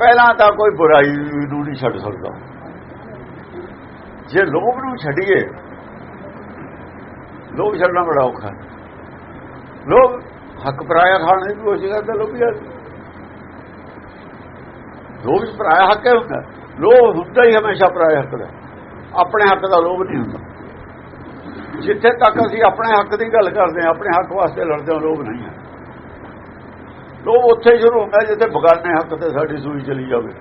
ਪਹਿਲਾਂ ਤਾਂ ਕੋਈ ਬੁਰਾਈ ਨੂੰ ਨਹੀਂ ਛੱਡ ਸਕਦਾ। ਜੇ ਲੋਭ ਨੂੰ ਛੱਡੀਏ, ਲੋਭ ਛੱਡਣਾ ਬੜਾ ਔਖਾ ਹੈ। ਲੋਭ ਹੱਕ ਪਰਾਇਆ ਖਾਣ ਦੀ ਕੋਸ਼ਿਸ਼ ਕਰਦਾ ਲੋਭੀ ਆ ਲੋਭ ਚ ਪਰਾਇਆ ਹੱਕ ਹੈ ਹੁੰਦਾ। ਲੋਭ ਹੁੰਦਾ ਹੀ ਹਮੇਸ਼ਾ ਪਰਾਇਆ ਹੱਕ ਦਾ। ਆਪਣੇ ਹੱਕ ਦਾ ਲੋਭ ਨਹੀਂ ਹੁੰਦਾ। ਜਿੱਥੇ ਤੱਕ ਅਸੀਂ ਆਪਣੇ ਹੱਕ ਦੀ ਗੱਲ ਕਰਦੇ ਹਾਂ, ਆਪਣੇ ਹੱਕ ਵਾਸਤੇ ਲੜਦੇ ਹਾਂ ਲੋਭ ਨਹੀਂ ਹੈ। ਲੋਭ ਉੱਥੇ ਸ਼ੁਰੂ ਹੁੰਦਾ ਜਿੱਥੇ ਬਗਾਨੇ ਹੱਕ ਤੇ ਸਾਡੀ ਸੂਈ ਚਲੀ ਜਾਵੇ।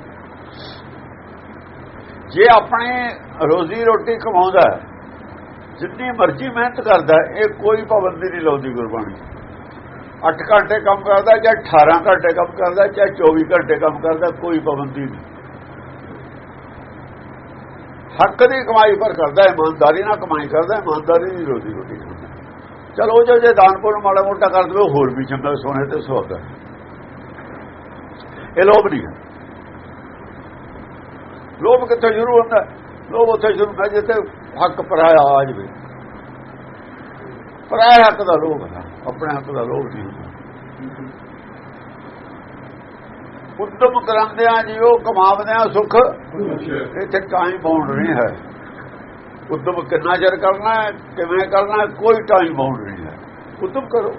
ਜੇ ਆਪਣੇ ਰੋਜ਼ੀ ਰੋਟੀ ਕਮਾਉਂਦਾ ਜਿੰਨੀ ਮਰਜ਼ੀ ਮਿਹਨਤ ਕਰਦਾ ਇਹ ਕੋਈ ਪਾਬੰਦੀ ਨਹੀਂ ਲਾਉਂਦੀ ਗੁਰਬਾਣੀ। 8 ਘੰਟੇ ਕੰਮ ਕਰਦਾ, ਜਾਂ 18 ਘੰਟੇ ਕੰਮ ਕਰਦਾ ਚਾਹੇ 24 ਘੰਟੇ ਕੰਮ ਕਰਦਾ, ਕੋਈ ਪਾਬੰਦੀ ਨਹੀਂ। ਹੱਕ ਦੀ ਕਮਾਈ ਪਰ ਕਰਦਾ ਇਮਾਨਦਾਰੀ ਨਾਲ ਕਮਾਈ ਕਰਦਾ ਇਮਾਨਦਾਰੀ ਦੀ ਰੋਜ਼ੀ ਰੋਟੀ ਖਾਂਦਾ ਹੈ। ਚਲੋ, ਜੋ ਜੇ ਦਾਨਪੁਰ ਮਾੜਾ ਮੋਟਾ ਕਰ ਦਵੇ, ਹੋਰ ਵੀ ਚੰਗਾ ਸੋਨੇ ਤੇ ਸੁਹਾਗਾ। ਇਹ ਲੋਭ ਨਹੀਂ ਹੈ। ਲੋਭ ਕਿੱਥੇ ਸ਼ੁਰੂ ਹੁੰਦਾ ਹੈ? ਲੋਭ ਉੱਥੇ ਸ਼ੁਰੂ ਹੁੰਦਾ ਜਿੱਥੇ ਹੱਕ ਪਰਾਇਆ ਆ ਜਵੇ। ਪਰਾਇਆ ਹੱਕ ਦਾ ਲੋਭ ਹੈ। ਆਪਣੇ ਹੱਕ ਦਾ ਲੋਭ ਨਹੀਂ ਹੁੰਦਾ। ਉਦਮ ਕਰਾਂਦਿਆਂ ਜਿਉ ਆ ਸੁਖ ਇੱਥੇ ਟਾਈਮ ਬਾਉਂਡ ਨਹੀਂ ਹੈ। ਉਦਮ ਕਿੰਨਾ ਚਿਰ ਕਰਨਾ ਹੈ, ਕਿਵੇਂ ਕਰਨਾ ਕੋਈ ਟਾਈਮ ਬਾਉਂਡ ਨਹੀਂ ਹੈ। ਉਦਮ ਕਰੋ।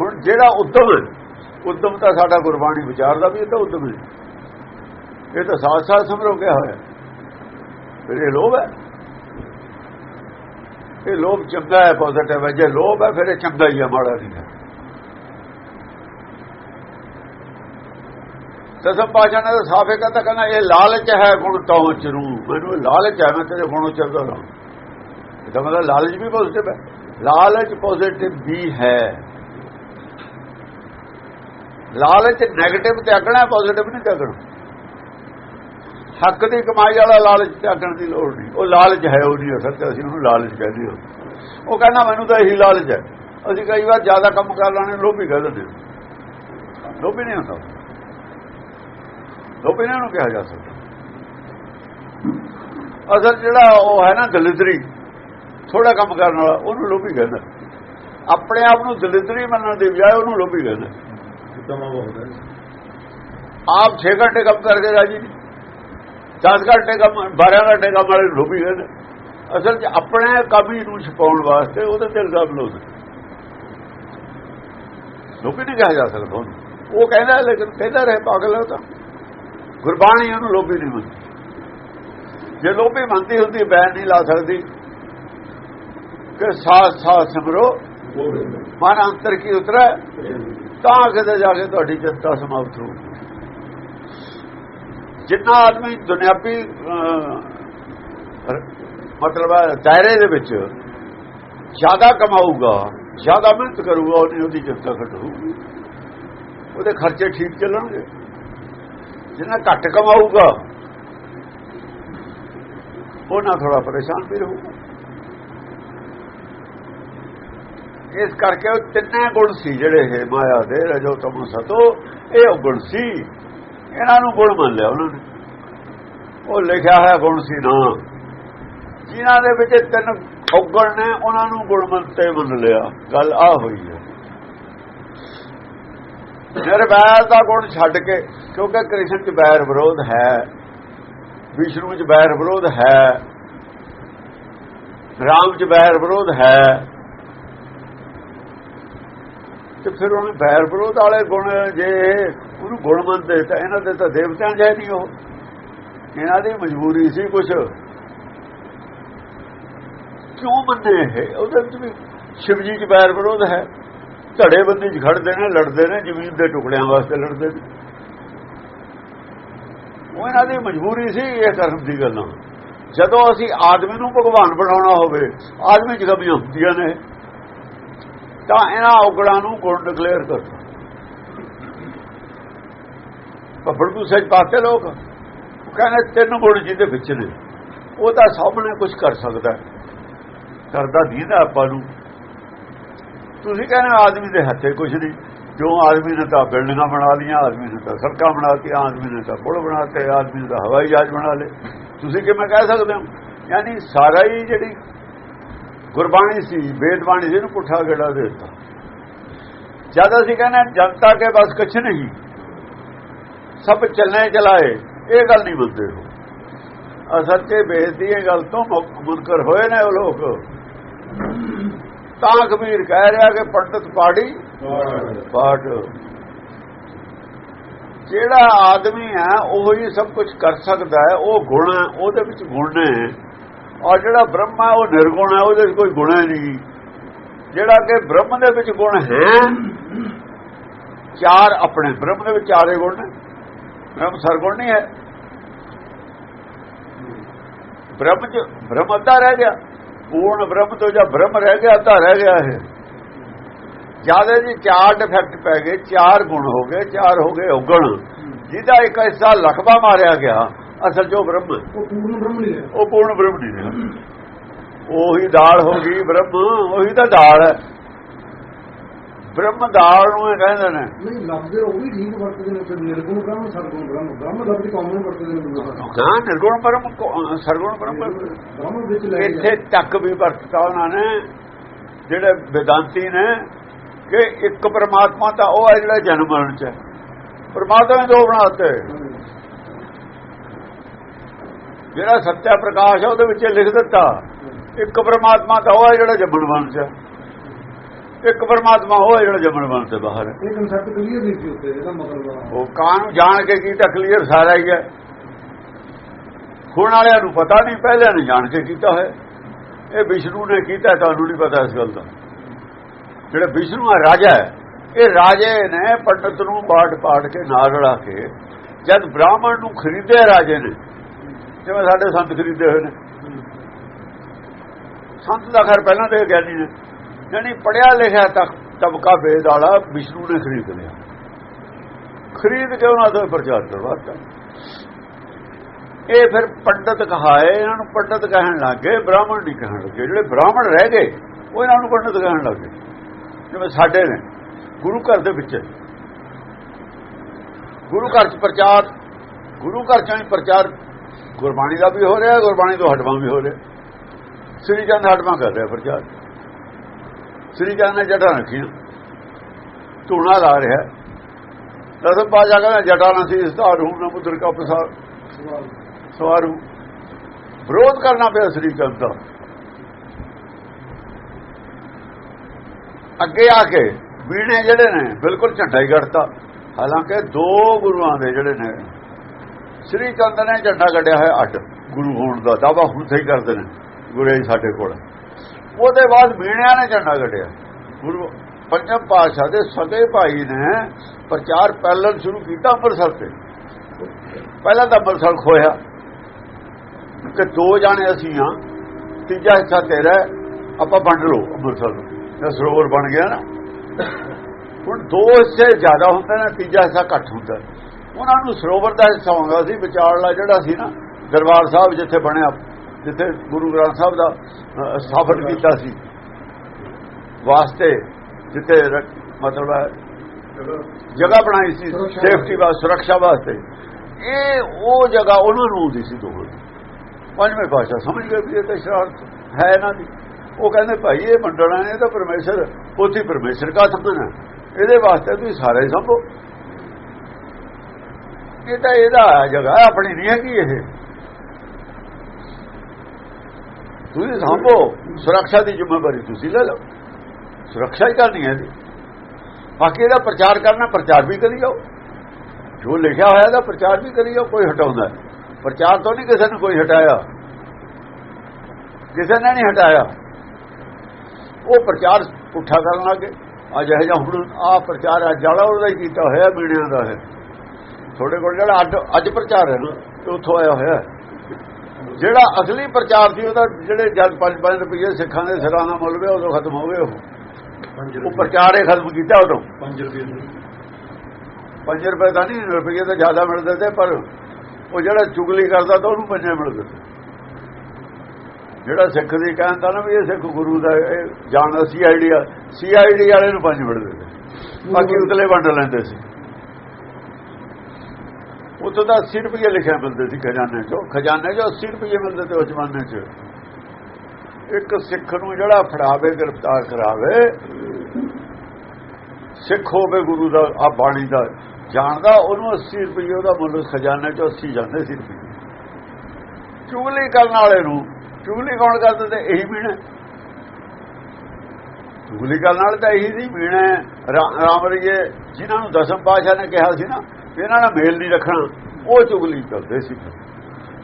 ਹੁਣ ਜਿਹੜਾ ਉਦਮ ਹੈ ਉਦਮ ਤਾਂ ਸਾਡਾ ਗੁਰਬਾਣੀ ਵਿਚਾਰ ਦਾ ਵੀ ਇਹ ਤਾਂ ਉਦਮ ਹੈ। ਇਹ ਤਾਂ ਸਾਥ ਸਾਥ ਸਮਰੋ ਗਿਆ ਹੋਇਆ ਫਿਰ ਇਹ ਲੋਭ ਹੈ। ਇਹ ਲੋਭ ਚੰਗਾ ਹੈ ਪੋਜ਼ਿਟਿਵ ਹੈ। ਜੇ ਲੋਭ ਹੈ, ਫਿਰ ਇਹ ਚੰਗਾ ਹੀ ਹੈ, ਮਾੜਾ ਨਹੀਂ ਹੈ। ਦਸਮ ਪਾਸ਼ਾ ਨੇ ਤਾਂ ਸਾਫੇ ਕਹਤਾ ਕਹਿੰਦਾ ਇਹ ਲਾਲਚ ਹੈ ਗੁਣ ਤੋਂ ਚਰੂ। ਮੈਨੂੰ ਇਹ ਲਾਲਚ ਹੈ, ਮੈਂ ਤੇਰੇ ਗੁਣੋਂ ਚੱਲਦਾ ਰਹਾਂ ਇਹਦਾ ਮਤਲਬ ਲਾਲਚ ਵੀ ਪੋਜ਼ਿਟਿਵ ਹੈ। ਲਾਲਚ ਪੋਜ਼ਿਟਿਵ ਵੀ ਹੈ। ਲਾਲਚ 네ਗੇਟਿਵ ਤਿਆਗਣਾ ਪੋਜ਼ਿਟਿਵ ਨਹੀਂ ਤਿਆਗਣਾ ਹੱਕ ਦੀ ਕਮਾਈ ਵਾਲਾ ਲਾਲਚ ਤਿਆਗਣ ਦੀ ਲੋੜ ਨਹੀਂ। ਉਹ ਲਾਲਚ ਹੈ, ਉਹ ਨਹੀਂ ਅਸਲ ਤੇ ਅਸੀਂ ਉਹਨੂੰ ਲਾਲਚ ਕਹਿੰਦੇ ਹਾਂ। ਉਹ ਕਹਿੰਦਾ, ਮੈਨੂੰ ਤਾਂ ਇਹੀ ਲਾਲਚ ਹੈ। ਅਸੀਂ ਕਈ ਵਾਰ ਜ਼ਿਆਦਾ ਕੰਮ ਕਰ ਲਾਣੇ ਲੋਭੀ ਕਹਿ ਦਿੰਦੇ ਲੋਭੀ ਨਹੀਂ ਹੁੰਦਾ। ਲੋਭੀ ਨਹੀਂ ਉਹਨੂੰ ਕਿਹਾ ਜਾ ਸਕਦਾ। ਅਸਲ ਜਿਹੜਾ ਉਹ ਹੈ ਨਾ ਦਲਿਦਰੀ ਥੋੜਾ ਕੰਮ ਕਰਨ ਵਾਲਾ, ਉਹਨੂੰ ਲੋਭੀ ਕਹਿੰਦਾ। ਆਪਣੇ ਆਪ ਨੂੰ ਦਲਿਦਰੀ ਮੰਨਣ ਦੀ ਬਜਾਏ ਉਹਨੂੰ ਲੋਭੀ ਕਹਿੰਦਾ। ਤਮਾ ਬਹੁਤ ਹੈ ਆਪ 6 ਘੰਟੇ ਕੰਮ ਕਰਕੇ ਰਾਜੀ ਨਹੀਂ 10 ਘੰਟੇ ਕੰਮ 12 ਘੰਟੇ ਕੰਮ ਵਾਲੇ ਨੂੰ ਲੋਭੀ ਕਹਿੰਦੇ ਅਸਲ 'ਚ ਆਪਣੇ ਹੀ ਨੂੰ ਛਪਾਉਣ ਵਾਸਤੇ ਉਹਦੇ ਤੇ ਇਲਜ਼ਾਮ ਲਾਉਂਦੇ। ਲੋਭੀ ਨਹੀਂ ਕਿਹਾ ਜਾ ਸਕਦਾ ਉਹ ਕਹਿੰਦਾ ਲੇਕਿਨ ਕਹਿੰਦਾ ਰਹੇ ਪਾਗਲ ਹੈ ਤਾਂ। ਗੁਰਬਾਣੀ ਉਹਨੂੰ ਲੋਭੀ ਨਹੀਂ ਮੰਨਦੀ। ਜੇ ਲੋਭੀ ਮੰਨਦੀ ਹੁੰਦੀ ਬੈਨ ਨਹੀਂ ਲਾ ਸਕਦੀ। ਕਿ ਸਾਥ ਸਾਥ ਸਿਮਰੋ ਮਨ ਅੰਤਰ ਕੀ ਉਤਰੈ? ਤਾਂ ਕਿਤੇ ਜਾ ਕੇ ਤੁਹਾਡੀ ਚਿੰਤਾ ਸਮਾਪਤ ਹੋਊ ਜਿੰਨਾ ਆਦਮੀ ਦੁਨਿਆਵੀ ਮਤਲਬ ਹੈ, ਦਾਇਰੇ ਦੇ ਵਿੱਚ ਜ਼ਿਆਦਾ ਕਮਾਊਗਾ, ਜ਼ਿਆਦਾ ਮਿਹਨਤ ਕਰੂਗਾ, ਉਹਦੀ ਉਹਦੀ ਚਿੰਤਾ ਘਟੂਗੀ ਉਹਦੇ ਖਰਚੇ ਠੀਕ ਚੱਲਣਗੇ। ਜਿੰਨਾ ਘੱਟ ਕਮਾਊਗਾ, ਉਹ ਨਾ ਥੋੜਾ ਪਰੇਸ਼ਾਨ ਵੀ ਰਹੂਗਾ। ਇਸ ਕਰਕੇ ਉਹ ਤਿੰਨੇ ਗੁਣ ਸੀ ਜਿਹੜੇ ਹੈ ਮਾਇਆ ਦੇ, ਰਜੋ ਤਮ ਸਤੋ, ਇਹ ਉਹ ਗੁਣ ਸੀ। ਇਹਨਾਂ ਨੂੰ ਗੁਣ ਮੰਨ ਲਿਆ ਉਹਨਾਂ ਨੇ। ਉਹ ਲਿਖਿਆ ਹੋਇਆ ਗੁਣ ਸੀ ਨਾ। ਜਿਨ੍ਹਾਂ ਦੇ ਵਿੱਚ ਤਿੰਨ ਔਗਣ ਨੇ, ਉਹਨਾਂ ਨੂੰ ਗੁਣ ਮੰਨਤੇ ਮੰਨ ਲਿਆ। ਗੱਲ ਆ ਹੋਈ ਹੈ। ਨਿਰਵੈਰ ਦਾ ਗੁਣ ਛੱਡ ਕੇ, ਕਿਉਂਕਿ ਕ੍ਰਿਸ਼ਨ ਚ ਬੈਰ ਵਿਰੋਧ ਹੈ, ਵਿਸ਼ਨੂੰ ਚ ਬੈਰ ਵਿਰੋਧ ਹੈ, ਰਾਮ ਚ ਬੈਰ ਵਿਰੋਧ ਹੈ ਤੇ ਫਿਰ ਉਹਨੇ ਬੈਰ ਵਿਰੋਧ ਵਾਲੇ ਗੁਣ ਜੇ ਉਹਨੂੰ ਗੁਣ ਮੰਨਦੇ, ਤਾਂ ਇਹਨਾਂ ਦੇ ਤਾਂ ਦੇਵਤਿਆਂ ਜਾਇ ਨਹੀਂ ਉਹ। ਇਹਨਾਂ ਦੀ ਮਜਬੂਰੀ ਸੀ ਕੁਛ। ਕਿਉਂ ਮੰਨੇ ਇਹ? ਉਹਦੇ ਵਿੱਚ ਵੀ ਸ਼ਿਵ ਜੀ ਚ ਬੈਰ ਵਿਰੋਧ ਹੈ। ਧੜੇ ਬੰਦੀ ਚ ਖੜਦੇ ਨੇ, ਲੜਦੇ ਨੇ, ਜ਼ਮੀਨ ਦੇ ਟੁਕੜਿਆਂ ਵਾਸਤੇ ਲੜਦੇ ਨੇ। ਉਹ ਇਹਨਾਂ ਦੀ ਮਜਬੂਰੀ ਸੀ ਇਹ ਕਰਨ ਦੀ ਗੱਲਾਂ। ਜਦੋਂ ਅਸੀਂ ਆਦਮੀ ਨੂੰ ਭਗਵਾਨ ਬਣਾਉਣਾ ਹੋਵੇ, ਆਦਮੀ ਚ ਕਮੀਆਂ ਹੁੰਦੀਆਂ ਨੇ। ਤਾਂ ਇਹਨਾਂ ਔਗੜਾਂ ਨੂੰ ਗੁਣ ਡਿਕਲੇਅਰ ਕਰਦਾ ਪੱਪੜ ਨੂੰ ਸੱਚ ਪਾਤੇ ਲੋਕ। ਕਹਿੰਦੇ ਤਿੰਨ ਗੁਣ ਜਿਹਦੇ ਵਿੱਚ ਨੇ। ਉਹ ਤਾਂ ਸਾਹਮਣੇ ਕੁਝ ਕਰ ਸਕਦਾ ਕਰਦਾ ਦੀਦਾ ਆਪਾਂ ਨੂੰ। ਤੁਸੀਂ ਕਹਿੰਦੇ ਆਦਮੀ ਦੇ ਹੱਥੇ ਕੁਝ ਨਹੀਂ। ਜੋ ਆਦਮੀ ਨੇ ਤਾਂ ਬਿਲਡਿੰਗਾਂ ਬਣਾ ਲੀਆਂ ਆਦਮੀ ਨੇ ਤਾਂ ਸੜਕਾਂ ਬਣਾਤੀਆਂ ਆਦਮੀ ਨੇ ਤਾਂ ਪੁਲ ਬਣਾਤੇ ਆਦਮੀ ਨੇ ਤਾਂ ਹਵਾਈ ਜਹਾਜ਼ ਬਣਾ ਲਏ। ਤੁਸੀਂ ਕਿਵੇਂ ਕਹਿ ਸਕਦੇ ਹੋ? ਯਾਨੀ ਸਾਰਾ ਹੀ ਜਿਹੜੀ ਗੁਰਬਾਣੀ ਸੀ, ਵੇਦਬਾਣੀ ਸੀ, ਇਹਨੂੰ ਪੁੱਠਾ ਗੇੜਾ ਦੇ ਦਿੱਤਾ। ਜਦ ਅਸੀਂ ਕਹਿੰਦੇ ਜਨਤਾ ਕੇ ਬਸ ਕੁਛ ਨਹੀਂ। ਸਭ ਚੱਲਣੇ ਚਲਾਏ, ਇਹ ਗੱਲ ਨਹੀਂ ਮੰਨਦੇ ਹੋ ਅਸਲ ਤੇ ਬੇਇੱਜ਼ਤੀ ਇਹ ਗੱਲ ਤੋਂ ਮੁਨਕਰ ਹੋਏ ਨੇ ਉਹ ਲੋਕ। ਤਾਂ ਕਬੀਰ ਕਹਿ ਰਿਹਾ ਕਿ ਪੰਡਤ ਪਾੜੀ, ਪਾਠ। ਜਿਹੜਾ ਆਦਮੀ ਹੈ, ਉਹ ਹੀ ਸਭ ਕੁਝ ਕਰ ਸਕਦਾ ਹੈ, ਉਹ ਗੁਣ ਹੈ, ਉਹਦੇ ਵਿੱਚ ਗੁਣ ਹੈ ਔਰ ਜਿਹੜਾ ਬ੍ਰਹਮ ਹੈ ਉਹ ਨਿਰਗੁਣ ਹੈ ਉਹਦੇ ਵਿੱਚ ਕੋਈ ਗੁਣ ਹੈ ਨਹੀਂ। ਜਿਹੜਾ ਕਿ ਬ੍ਰਹਮ ਦੇ ਵਿੱਚ ਗੁਣ ਹੈ, ਚਾਰ ਆਪਣੇ ਬ੍ਰਹਮ ਦੇ ਵਿੱਚ ਚਾਰੇ ਗੁਣ ਨੇ। ਬ੍ਰਹਮ ਸਰਗੁਣ ਨਹੀਂ ਹੈ। ਬ੍ਰਹਮ ਚ ਬ੍ਰਹਮ ਅੱਧਾ ਰਹਿ ਗਿਆ। ਪੂਰਨ ਬ੍ਰਹਮ ਤੋਂ ਜਾਂ ਬ੍ਰਹਮ ਰਹਿ ਗਿਆ, ਅੱਧਾ ਰਹਿ ਗਿਆ ਹੈ ਜ਼ਿਆਦਾ ਜੀ ਚਾਰ ਡਿਫੈਕਟ ਪੈ ਗਏ, ਚਾਰ ਗੁਣ ਹੋ ਗਏ, ਚਾਰ ਹੋ ਗਏ ਔਗਣ। ਜਿਹਦਾ ਇੱਕ ਹਿੱਸਾ ਲਖਵਾ ਮਾਰਿਆ ਗਿਆ ਅਸਲ ਜੋ ਬ੍ਰਹਮ ਹੈ, ਉਹ ਪੂਰਨ ਬ੍ਰਹਮ ਨਹੀਂ ਹੈ ਉਹ ਪੂਰਨ ਬ੍ਰਹਮ ਨਹੀਂ ਰਿਹਾ। ਉਹੀ ਦਾਲ ਹੋ ਗਈ ਬ੍ਰਹਮ ਉਹੀ ਤਾਂ ਦਾਲ ਹੈ। ਬ੍ਰਹਮ ਦਾਲ ਨੂੰ ਇਹ ਕਹਿੰਦੇ ਨੇ। ਨਹੀਂ ਲੱਭਦੇ ਉਹ ਵੀ ਠੀਕ ਵਰਤਦੇ ਨੇ ਫਿਰ ਨਿਰਗੁਣ ਬ੍ਰਹਮ ਸਰਗੁਣ ਬ੍ਰਹਮ। ਬ੍ਰਹਮ ਲਫ਼ਜ਼ ਕਾਮਨ ਵਰਤਦੇ ਨੇ ਲੋਕ ਹਾਂ ਨਿਰਗੁਣ ਬ੍ਰਹਮ ਕੋ- ਸਰਗੁਣ ਬ੍ਰਹਮ ਬ੍ਰਹਮ ਵਿੱਚ ਲੈ ਇੱਥੇ ਤੱਕ ਵੀ ਵਰਤਤਾ ਉਹਨਾਂ ਨੇ। ਜਿਹੜੇ ਵਿਦਾਂਤੀ ਨੇ ਕਿ ਇੱਕ ਪਰਮਾਤਮਾ ਤਾਂ ਉਹ ਹੈ ਜਿਹੜਾ ਜਨਮ ਮਰਨ ਚ ਹੈ। ਪਰਮਾਤਮਾ ਨੇ ਦੋ ਬਣਾਤੇ ਜਿਹੜਾ ਸੱਚਾ ਪ੍ਰਕਾਸ਼ ਹੈ ਉਹਦੇ ਵਿੱਚ ਲਿਖ ਦਿੱਤਾ। ਇੱਕ ਪਰਮਾਤਮਾ ਤਾਂ ਉਹ ਜਿਹੜਾ ਜੰਮਣ ਮਰਨ ਚ ਹੈ ਇੱਕ ਪਰਮਾਤਮਾ ਉਹ ਜਿਹੜਾ ਜੰਮਣ ਮਰਨ ਤੋਂ ਬਾਹਰ ਹੈ ਇਹ ਕਨਸੈਪਟ ਕਲੀਅਰ ਨਹੀਂ ਸੀ ਉੱਤੇ ਇਹਦਾ ਮਤਲਬ। ਉਹ ਕਾਂ ਨੂੰ ਜਾਣ ਕੇ ਕੀਤਾ ਕਲੀਅਰ ਸਾਰਾ ਹੀ ਹੈ ਹੁਣ ਵਾਲਿਆਂ ਨੂੰ ਪਤਾ ਨਹੀਂ ਪਹਿਲਾਂ ਨੇ ਜਾਣ ਕੇ ਕੀਤਾ ਹੈ ਇਹ ਵਿਸ਼ਨੂੰ ਨੇ ਕੀਤਾ ਤੁਹਾਨੂੰ ਨਹੀਂ ਪਤਾ ਇਸ ਗੱਲ ਦਾ। ਜਿਹੜਾ ਵਿਸ਼ਨੂੰ ਆ ਰਾਜਾ ਹੈ ਇਹ ਰਾਜੇ ਨੇ ਪੰਡਤ ਨੂੰ ਬਾਟ ਪਾਟ ਕੇ ਨਾਲ ਰਲਾ ਕੇ ਜਦ ਬ੍ਰਾਹਮਣ ਨੂੰ ਖਰੀਦਿਆ ਰਾਜੇ ਨੇ ਜਿਵੇਂ ਸਾਡੇ ਸੰਤ ਖਰੀਦੇ ਹੋਏ ਨੇ। ਸੰਤ ਦਾ ਘਰ ਪਹਿਲਾਂ ਤੇ ਗਿਆਨੀ ਨੇ ਯਾਨੀ ਪੜਿਆ ਲਿਖਿਆ ਤੱਕ ਤਬਕਾ ਵੇਦ ਵਾਲਾ ਵਿਸ਼ਨੂੰ ਨੇ ਖਰੀਦ ਲਿਆ। ਖਰੀਦ ਕੇ ਉਹਨਾਂ ਤੋਂ ਪ੍ਰਚਾਰ ਕਰਵਾਤਾ। ਇਹ ਫਿਰ ਪੰਡਤ ਕਹਾਏ, ਇਹਨਾਂ ਨੂੰ ਪੰਡਤ ਕਹਿਣ ਲੱਗੇ ਬ੍ਰਾਹਮਣ ਨਹੀਂ ਕਹਿਣ ਲੱਗੇ। ਜਿਹੜੇ ਬ੍ਰਾਹਮਣ ਰਹਿ ਗਏ, ਉਹ ਇਹਨਾਂ ਨੂੰ ਪੰਡਤ ਕਹਿਣ ਲੱਗੇ ਜਿਵੇਂ ਸਾਡੇ ਨੇ, ਗੁਰੂ ਘਰ ਦੇ ਵਿੱਚ। ਗੁਰੂ ਘਰ ਚ ਪ੍ਰਚਾਰ, ਗੁਰੂ ਘਰ ਚ ਹੀ ਪ੍ਰਚਾਰ ਗੁਰਬਾਣੀ ਦਾ ਵੀ ਹੋ ਰਿਹਾ, ਗੁਰਬਾਣੀ ਤੋਂ ਹਟਵਾ ਵੀ ਹੋ ਰਿਹਾ। ਸ੍ਰੀ ਚੰਦ ਹਟਵਾ ਕਰ ਰਿਹਾ ਪ੍ਰਚਾਰ। ਸ੍ਰੀ ਚੰਦ ਨੇ ਜਟਾਂ ਰੱਖੀਆਂ। ਧੂਣਾ ਲਾ ਰਿਹਾ। ਰਸਮ ਬਾਜਾ ਕਹਿੰਦਾ, ਜਟਾ ਨਾ ਸੀ ਸਤਾਰੂ ਨਾ ਮੁਦਰ ਕਾ ਪ੍ਰਸਾਰ ਸਵਾਰੂ। ਵਿਰੋਧ ਕਰਨਾ ਪਿਆ ਸ੍ਰੀ ਚੰਦ ਦਾ। ਅੱਗੇ ਆ ਕੇ ਵੀਣੇ ਜਿਹੜੇ ਨੇ, ਬਿਲਕੁਲ ਝੰਡਾ ਹੀ ਘੜਤਾ ਹਾਲਾਂਕਿ ਦੋ ਗੁਰੂਆਂ ਦੇ ਜਿਹੜੇ ਨੇ ਸ੍ਰੀ ਚੰਦ ਨੇ ਝੰਡਾ ਕੱਢਿਆ ਹੋਇਆ ਅੱਡ ਗੁਰੂ ਹੋਣ ਦਾ ਦਾਵਾ ਹੁਣ ਸਹੀ ਕਰਦੇ ਨੇ, ਗੁਰੇ ਸਾਡੇ ਕੋਲ ਉਹਦੇ ਬਾਅਦ ਮੀਣਿਆਂ ਨੇ ਝੰਡਾ ਕੱਢਿਆ। ਗੁਰੂ ਪੰਜਮ ਪਾਤਸ਼ਾਹ ਦੇ ਸਗੇ ਭਾਈ ਨੇ ਪ੍ਰਚਾਰ ਪਹਿਲਾਂ ਸ਼ੁਰੂ ਕੀਤਾ ਅੰਮ੍ਰਿਤਸਰ ਤੇ। ਪਹਿਲਾਂ ਤਾਂ ਅੰਮ੍ਰਿਤਸਰ ਖੋਇਆ ਕਿ ਦੋ ਜਾਣੇ ਅਸੀਂ ਆ ਤੀਜਾ ਹਿੱਸਾ ਤੇਰਾ ਆਪਾਂ ਵੰਡ ਲਓ ਅੰਮ੍ਰਿਤਸਰ ਨੂੰ। ਸਰੋਵਰ ਬਣ ਗਿਆ ਨਾ। ਹੁਣ ਦੋ ਹਿੱਸੇ ਜ਼ਿਆਦਾ ਹੁੰਦੇ ਨੇ, ਤੀਜਾ ਹਿੱਸਾ ਘੱਟ ਹੁੰਦਾ ਉਹਨਾਂ ਨੂੰ ਸਰੋਵਰ ਦਾ ਹਿੱਸਾ ਹੁੰਦਾ ਸੀ, ਵਿਚਾਰਲਾ ਜਿਹੜਾ ਸੀ ਨਾ, ਦਰਬਾਰ ਸਾਹਿਬ ਜਿੱਥੇ ਬਣਿਆ, ਜਿੱਥੇ ਗੁਰੂ ਗ੍ਰੰਥ ਸਾਹਿਬ ਦਾ ਸਥਾਪਨ ਕੀਤਾ ਸੀ। ਵਾਸਤੇ ਜਿੱਥੇ ਮਤਲਬ, ਜਗ੍ਹਾ ਬਣਾਈ ਸੀ ਸੇਫਟੀ ਵਾਸਤੇ ਸੁਰੱਖਿਆ ਵਾਸਤੇ। ਇਹ ਉਹ ਜਗ੍ਹਾ ਉਹਨਾਂ ਨੂੰ ਹੁੰਦੀ ਸੀ ਦੋਹਾਂ ਪੰਜਵੇਂ ਪਾਸ਼ਾ ਸਮਝ ਗਏ ਵੀ ਇਹ ਤਾਂ ਸ਼ਰਾਰਤ ਹੈ ਇਹਨਾਂ ਦੀ। ਉਹ ਕਹਿੰਦੇ, ਭਾਈ, ਇਹ ਮੰਡਣਾ ਨੇ ਤਾਂ ਪਰਮੇਸ਼ਰ, ਉਥੇ ਪਰਮੇਸ਼ਰ ਦਾ ਸਮਝਣਾ ਇਹਦੇ ਵਾਸਤੇ ਤੁਸੀਂ ਸਾਰੇ ਸੰਭੋ। ਇਹ ਤਾਂ ਇਹਦਾ ਜਗ੍ਹਾ ਆਪਣੀ ਨਹੀਂ ਹੈਗੀ ਇਹ। ਤੁਸੀਂ ਸੰਭੋ, ਸੁਰੱਖਿਆ ਦੀ ਜ਼ਿੰਮੇਵਾਰੀ ਤੁਸੀਂ ਲੈ ਲਓ। ਸੁਰੱਖਿਆ ਹੀ ਕਰਨੀ ਹੈ ਇਹਦੀ। ਬਾਕੀ ਇਹਦਾ ਪ੍ਰਚਾਰ ਕਰਨਾ, ਪ੍ਰਚਾਰ ਵੀ ਕਰੀ ਜਾਓ। ਜੋ ਲਿਖਿਆ ਹੋਇਆ ਦਾ ਪ੍ਰਚਾਰ ਵੀ ਕਰੀ ਜਾਓ, ਕੋਈ ਹਟਾਉਂਦਾ ਪ੍ਰਚਾਰ ਤੋਂ ਨਹੀਂ ਕਿਸੇ ਨੇ ਕੋਈ ਹਟਾਇਆ। ਕਿਸੇ ਨੇ ਨਹੀਂ ਹਟਾਇਆ। ਉਹ ਪ੍ਰਚਾਰ ਪੁੱਠਾ ਕਰਨ ਲੱਗੇ। ਅੱਜ ਇਹ ਜਿਹਾ ਹੁਣ ਆ ਪ੍ਰਚਾਰ, ਅੱਜ ਵਾਲਾ ਉਹਦਾ ਹੀ ਕੀਤਾ ਹੋਇਆ ਮੀਡੀਆ ਦਾ ਹੈ ਤੁਹਾਡੇ ਕੋਲ ਜਿਹੜਾ ਅੱਜ ਅੱਜ ਪ੍ਰਚਾਰ ਹੈ ਨਾ ਇਹ ਉੱਥੋਂ ਆਇਆ ਹੋਇਆ। ਜਿਹੜਾ ਅਸਲੀ ਪ੍ਰਚਾਰ ਸੀ ਉਹਦਾ ਜਿਹੜੇ ਜਦ 5-5 ਰੁਪਏ ਸਿੱਖਾਂ ਦੇ ਸਿਰਾਂ ਦਾ ਮੁੱਲ ਵੇ ਉਦੋਂ ਖਤਮ ਹੋ ਗਏ ਉਹ। 5 ਉਹ ਪ੍ਰਚਾਰ ਹੀ ਖਤਮ ਕੀਤਾ ਉਦੋਂ। 5 ਰੁਪਏ ਦੇ। 5 ਰੁਪਏ ਤਾਂ ਨਹੀਂ ਰੁਪਏ ਤਾਂ ਜ਼ਿਆਦਾ ਮਿਲਦੇ ਤੇ ਪਰ ਉਹ ਜਿਹੜਾ ਚੁਗਲੀ ਕਰਦਾ ਤਾਂ ਉਹਨੂੰ ਪੰਜੇ ਮਿਲਦੇ ਤੇ। ਜਿਹੜਾ ਸਿੱਖ ਦੀ ਕਹਿੰਦਾ ਨਾ ਵੀ ਇਹ ਸਿੱਖ ਗੁਰੂ ਦਾ ਇਹ ਜਾਣਦਾ ਸੀਆਈਡੀ ਸੀਆਈਡੀ ਵਾਲੇ ਨੂੰ ਪੰਜ ਮਿਲਦੇ ਬਾਕੀ ਉਤਲੇ ਵੰਡ ਲੈਂਦੇ ਸੀ। ਉੱਥੋਂ ਦਾ 80 ਰੁਪਏ ਲਿਖਿਆ ਮਿਲਦੇ ਸੀ ਖਜ਼ਾਨੇ ਚੋਂ। ਖਜ਼ਾਨੇ ਚੋਂ 80 ਰੁਪਏ ਮਿਲਦੇ ਤੇ ਉਸ ਜ਼ਮਾਨੇ 'ਚ। ਇੱਕ ਸਿੱਖ ਨੂੰ ਜਿਹੜਾ ਫੜਾਵੇ, ਗ੍ਰਿਫਤਾਰ ਕਰਾਵੇ, ਸਿੱਖ ਹੋਵੇ ਗੁਰੂ ਦਾ, ਆ ਬਾਣੀ ਦਾ, ਜਾਣਦਾ, ਉਹਨੂੰ 80 ਰੁਪਏ ਉਹਦਾ ਮੁੱਲ ਖਜ਼ਾਨੇ ਚੋਂ 80 ਜਾਂਦੇ ਸੀ ਚੁਗਲੀ ਕਰਨ ਵਾਲੇ ਨੂੰ, ਚੁਗਲੀ ਕੌਣ ਕਰਦਾ ਤੇ ਇਹੀ ਬੀਣਾ ਚੁਗਲੀ ਕਰਨ ਵਾਲੇ ਤਾਂ ਇਹੀ ਸੀ ਬੀਣਾ ਰਾਮ ਰਈਏ ਜਿਨ੍ਹਾਂ ਨੂੰ ਦਸਮ ਪਾਸ਼ਾ ਨੇ ਕਿਹਾ ਸੀ ਨਾ ਇਹਨਾਂ ਨਾਲ ਮੇਲ ਨਹੀਂ ਰੱਖਣਾ। ਉਹ ਚੁਗਲੀ ਕਰਦੇ ਸੀ।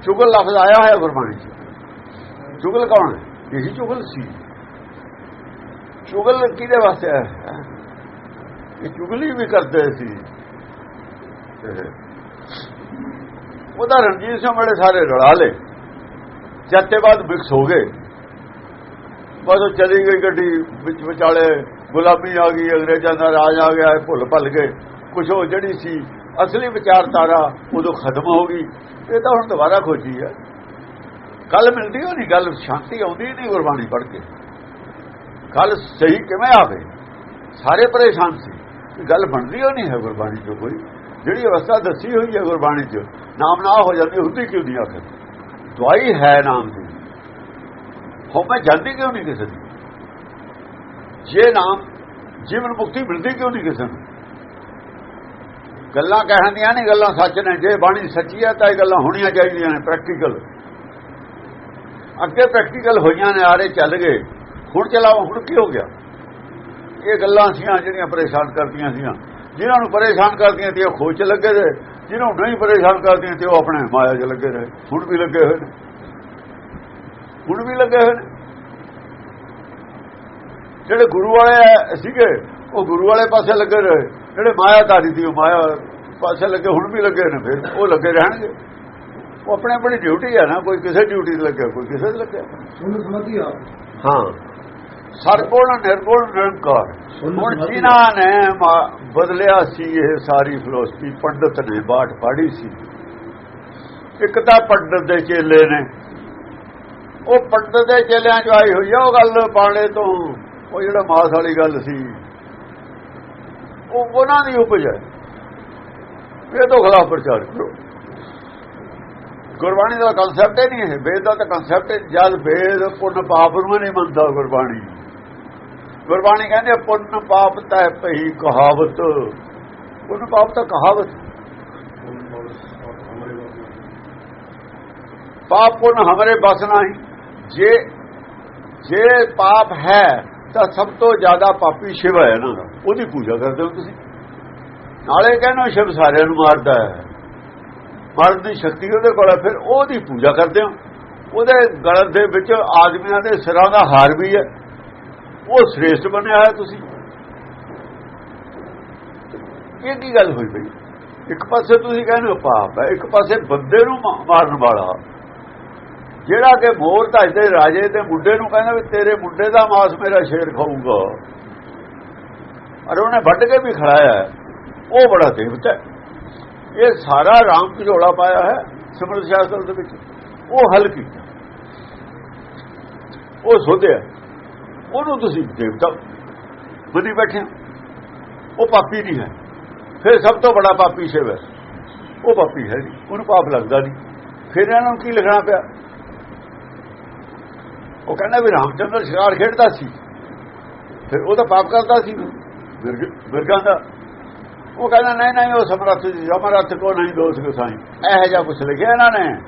ਚੁਗਲ ਲਫ਼ਜ਼ ਆਇਆ ਹੋਇਆ ਗੁਰਬਾਣੀ 'ਚ। ਚੁਗਲ ਕੌਣ ਹੈ? ਇਹੀ ਚੁਗਲ ਸੀ। ਚੁਗਲ ਕਿਹਦੇ ਵਾਸਤੇ ਆਇਆ ਇਹ ਚੁਗਲੀ ਵੀ ਕਰਦੇ ਸੀ। ਉਹਦਾ ਰਣਜੀਤ ਸਿੰਘ ਬੜੇ ਸਾਰੇ ਰਲਾ ਲੇ ਜਦ ਬਾਅਦ ਵਿਕਸ ਹੋ ਗਏ। ਬਸ ਉਹ ਚਲੀ ਗਈ ਗੱਡੀ ਵਿੱਚ ਵਿਚਾਲੇ। ਗੁਲਾਮੀ ਆ ਗਈ, ਅੰਗਰੇਜ਼ਾਂ ਦਾ ਰਾਜ ਆ ਗਿਆ ਭੁੱਲ ਭੱਲ ਗਏ। ਕੁਛ ਉਹ ਜਿਹੜੀ ਸੀ ਅਸਲੀ ਵਿਚਾਰਧਾਰਾ ਉਦੋਂ ਖਤਮ ਹੋ ਗਈ ਇਹ ਤਾਂ ਹੁਣ ਦੁਬਾਰਾ ਖੋਜੀ ਹੈ। ਕੱਲ ਮਿਲਦੀ ਉਹ ਨਹੀਂ ਗੱਲ ਸ਼ਾਂਤੀ ਆਉਂਦੀ ਨਹੀਂ ਗੁਰਬਾਣੀ ਪੜ੍ਹ ਕੇ। ਗੱਲ ਸਹੀ ਕਿਵੇਂ ਆਵੇ? ਸਾਰੇ ਪਰੇਸ਼ਾਨ ਸੀ। ਗੱਲ ਬਣਦੀ ਉਹ ਨਹੀਂ ਹੈ ਗੁਰਬਾਣੀ ਚੋਂ ਕੋਈ। ਜਿਹੜੀ ਅਵਸਥਾ ਦੱਸੀ ਹੋਈ ਹੈ ਗੁਰਬਾਣੀ 'ਚ, ਨਾਮ ਨਾ ਹੋ ਜਾਂਦੀ, ਹੁੰਦੀ ਕਿਉਂ ਨਹੀਂ ਆਖਰ? ਦਵਾਈ ਹੈ ਨਾਮ ਦੀ। ਹੋ ਮੈਂ ਜਾਂਦੀ ਕਿਉਂ ਨਹੀਂ ਕਿਸੇ ਦੀ? ਜੇ ਨਾਮ ਜੀਵਨ ਮੁਕਤੀ ਮਿਲਦੀ ਕਿਉਂ ਨਹੀਂ ਕਿਸੇ ਨੂੰ? ਗੱਲਾਂ ਕਹਿਣ ਦੀਆਂ ਨਹੀਂ, ਗੱਲਾਂ ਸੱਚ ਨੇ। ਜੇ ਬਾਣੀ ਸੱਚੀ ਹੈ ਤਾਂ ਇਹ ਗੱਲਾਂ ਹੋਣੀਆਂ ਚਾਹੀਦੀਆਂ ਨੇ ਪ੍ਰੈਕਟੀਕਲ ਅੱਗੇ ਪ੍ਰੈਕਟੀਕਲ ਹੋਈਆਂ ਨੇ, ਆਰੇ ਚੱਲ ਗਏ। ਹੁਣ ਚਲਾਓ, ਹੁਣ ਕੀ ਹੋ ਗਿਆ? ਇਹ ਗੱਲਾਂ ਸੀਆਂ ਜਿਹੜੀਆਂ ਪਰੇਸ਼ਾਨ ਕਰਦੀਆਂ ਸੀਆਂ। ਜਿਨ੍ਹਾਂ ਨੂੰ ਪਰੇਸ਼ਾਨ ਕਰਦੀਆਂ ਤੇ ਉਹ ਖੋਜ ਚ ਲੱਗੇ ਰਹੇ। ਜਿਹਨੂੰ ਨਹੀਂ ਪਰੇਸ਼ਾਨ ਕਰਦੀਆਂ ਤੇ ਉਹ ਆਪਣੇ ਮਾਇਆ 'ਚ ਲੱਗੇ ਰਹੇ। ਹੁਣ ਵੀ ਲੱਗੇ ਹੋਏ ਨੇ। ਹੁਣ ਵੀ ਲੱਗੇ ਹੋਏ ਨੇ। ਜਿਹੜੇ ਗੁਰੂ ਵਾਲੇ ਸੀਗੇ, ਉਹ ਗੁਰੂ ਵਾਲੇ ਪਾਸੇ ਲੱਗੇ ਰਹੇ। ਜਿਹੜੇ ਮਾਇਆ ਧਾਰੀ ਸੀ ਉਹ ਮਾਇਆ ਪਾਸੇ ਲੱਗੇ ਹੁਣ ਵੀ ਲੱਗੇ ਨੇ ਫਿਰ। ਉਹ ਲੱਗੇ ਰਹਿਣਗੇ। ਉਹ ਆਪਣੇ ਆਪਣੀ ਡਿਊਟੀ ਹੈ ਨਾ ਕੋਈ ਕਿਸੇ ਡਿਊਟੀ ਤੇ ਲੱਗਿਆ ਕੋਈ ਕਿਸੇ ਤੇ ਲੱਗਿਆ। ਸੁਣ ਸਮਝੀ ਆਪ ਹਾਂ। ਸਰਗੁਣ ਨਿਰਗੁਣ ਨਿਰੰਕਾਰ ਹੁਣ ਜਿਨ੍ਹਾਂ ਨੇ ਬਦਲਿਆ ਸੀ ਇਹ ਸਾਰੀ ਫਿਲਾਸਫੀ ਪੰਡਤ ਨੇ ਬਾਟ ਪਾੜੀ ਸੀ। ਇੱਕ ਤਾਂ ਪੰਡਤ ਦੇ ਚੇਲੇ ਨੇ। ਉਹ ਪੰਡਤ ਦੇ ਚੇਲਿਆਂ ਚ ਆਈ ਹੋਈ ਆ ਉਹ ਗੱਲ ਪਾਣੇ ਤੋਂ। ਉਹ ਜਿਹੜਾ ਮਾਸ ਵਾਲੀ ਗੱਲ ਸੀ। ਉਹ ਉਹਨਾਂ ਦੀ ਉਪਜ ਹੈ। ਇਹ ਤੋਂ ਖਿਲਾਫ ਪ੍ਰਚਾਰ ਕਰੋ। ਗੁਰਬਾਣੀ ਦਾ ਕਨਸੈਪਟ ਹੀ ਨਹੀਂ ਹੈ। ਵੇਦ ਦਾ ਤਾਂ ਕਨਸੈਪਟ ਜਦ ਵੇਦ ਪੁੰਨ ਪਾਪ ਨੂੰ ਨਹੀਂ ਮੰਨਦਾ ਗੁਰਬਾਣੀ। ਗੁਰਬਾਣੀ ਕਹਿੰਦੇ ਪੁੰਨ ਪਾਪ ਤੈ ਪਈ ਕਹਾਵਤ। ਪੁੰਨ ਪਾਪ ਤਾਂ ਕਹਾਵਤ। ਪਾਪ ਪੁੰਨ ਹਮਾਰੇ ਬਸ ਨਹੀਂ। ਜੇ ਜੇ ਪਾਪ ਹੈ ਤਾਂ ਸਭ ਤੋਂ ਜ਼ਿਆਦਾ ਪਾਪੀ ਸ਼ਿਵ ਹੈ ਨਾ। ਉਹਦੀ ਪੂਜਾ ਕਰਦੇ ਹੋ ਤੁਸੀਂ। ਨਾਲੇ ਕਹਿੰਦੇ ਸ਼ਿਵ ਸਾਰਿਆਂ ਨੂੰ ਮਾਰਦਾ ਹੈ। ਮਰਨ ਦੀ ਸ਼ਕਤੀ ਉਹਦੇ ਕੋਲ ਹੈ, ਫਿਰ ਉਹਦੀ ਪੂਜਾ ਕਰਦੇ ਹੋ। ਉਹਦੇ ਗਲ ਦੇ ਵਿੱਚ ਆਦਮੀਆਂ ਦੇ ਸਿਰਾਂ ਦਾ ਹਾਰ ਵੀ ਹੈ। ਉਹ ਸ੍ਰੇਸ਼ਟ ਬਣਿਆ ਹੈ ਤੁਸੀਂ। ਇਹ ਕੀ ਗੱਲ ਹੋਈ ਬਈ? ਇੱਕ ਪਾਸੇ ਤੁਸੀਂ ਕਹਿੰਦੇ ਹੋ ਪਾਪ ਹੈ, ਇੱਕ ਪਾਸੇ ਬੰਦੇ ਨੂੰ ਮਾਰਨ ਵਾਲਾ। ਜਿਹੜਾ ਕਿ ਮੋਰ ਧਜਦੇ ਰਾਜੇ ਤੇ ਮੁੰਡੇ ਨੂੰ ਕਹਿੰਦਾ ਵੀ ਤੇਰੇ ਮੁੰਡੇ ਦਾ ਮਾਸ ਮੇਰਾ ਸ਼ੇਰ ਖਾਊਗਾ। ਅਰ ਉਹਨੇ ਵੱਢ ਕੇ ਵੀ ਖੜਾਇਆ ਉਹ ਬੜਾ ਦੇਵਤਾ ਇਹ ਸਾਰਾ ਰਾਮ ਝੋਲਾ ਪਾਇਆ ਹੈ ਸਿਮਰਤ ਸ਼ਾਸਤਰ ਦੇ ਵਿੱਚ। ਉਹ ਹਲ ਕੀਤਾ। ਉਹ ਸੋਧਿਆ। ਉਹਨੂੰ ਤੁਸੀਂ ਦੇਵਤਾ ਬਣੀ ਬੈਠੇ ਉਹ ਪਾਪੀ ਨਹੀਂ ਹੈ। ਫਿਰ ਸਭ ਤੋਂ ਬੜਾ ਪਾਪੀ ਸ਼ਿਵ ਹੈ। ਉਹ ਪਾਪੀ ਹੈ ਨਹੀਂ। ਉਹਨੂੰ ਪਾਪ ਲੱਗਦਾ ਨਹੀਂ। ਫਿਰ ਇਹਨਾਂ ਨੂੰ ਕੀ ਲਿਖਣਾ ਪਿਆ? ਉਹ ਕਹਿੰਦਾ ਵੀ ਰਾਮਚੰਦਰ ਸ਼ਿਕਾਰ ਖੇਡਦਾ ਸੀ। ਫਿਰ ਉਹ ਤਾਂ ਪਾਪ ਕਰਦਾ ਸੀ। ਮਿਰਗਾਂ ਦਾ ਉਹ ਕਹਿੰਦਾ, ਨਹੀਂ ਨਹੀਂ, ਉਹ ਸਮਰੱਥ ਜੀ ਸਮਰੱਥ ਕੋ ਨਹੀਂ ਦੋਸ਼ ਕਸਾਈ ਇਹ ਜਿਹਾ ਕੁਝ ਲਿਖਿਆ ਇਹਨਾਂ ਨੇ।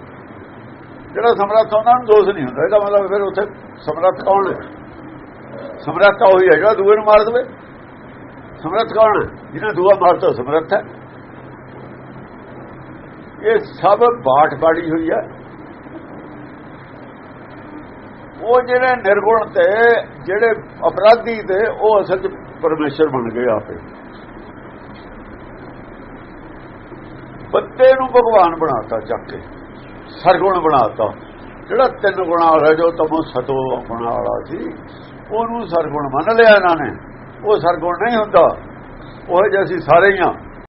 ਜਿਹੜਾ ਸਮਰੱਥ ਉਹਨਾਂ ਉਹਨੂੰ ਦੋਸ਼ ਨਹੀਂ ਹੁੰਦਾ। ਇਹਦਾ ਮਤਲਬ ਫਿਰ ਉੱਥੇ ਸਮਰੱਥ ਕੌਣ ਹੈ? ਸਮਰੱਥ ਤਾਂ ਉਹੀ ਹੈ ਜਿਹੜਾ ਦੂਏ ਨੂੰ ਮਾਰ ਦੇਵੇ। ਸਮਰੱਥ ਕੌਣ ਹੈ? ਜਿਹਨੇ ਦੂਆ ਮਾਰਤਾ ਸਮਰੱਥ ਹੈ। ਇਹ ਸਭ ਬਾਠ ਬਾੜੀ ਹੋਈ ਹੈ। ਉਹ ਜਿਹੜੇ ਨਿਰਗੁਣ ਤੇ, ਜਿਹੜੇ ਅਪਰਾਧੀ ਤੇ, ਉਹ ਅਸਲ ਚ ਪਰਮੇਸ਼ਰ ਬਣ ਗਏ ਆਪੇ। ਬੱਤੇ ਨੂੰ ਭਗਵਾਨ ਬਣਾਤਾ ਚੱਕ ਕੇ, ਸਰਗੁਣ ਬਣਾਤਾ। ਜਿਹੜਾ ਤਿੰਨ ਗੁਣਾ ਵਾਲਾ ਜੋ ਤਮੋ ਸਤੋ ਗੁਣਾ ਵਾਲਾ ਸੀ, ਉਹਨੂੰ ਸਰਗੁਣ ਮੰਨ ਲਿਆ ਇਹਨਾਂ ਨੇ। ਉਹ ਸਰਗੁਣ ਨਹੀਂ ਹੁੰਦਾ। ਉਹ ਜੇ ਅਸੀਂ ਸਾਰੇ ਹੀ ਆ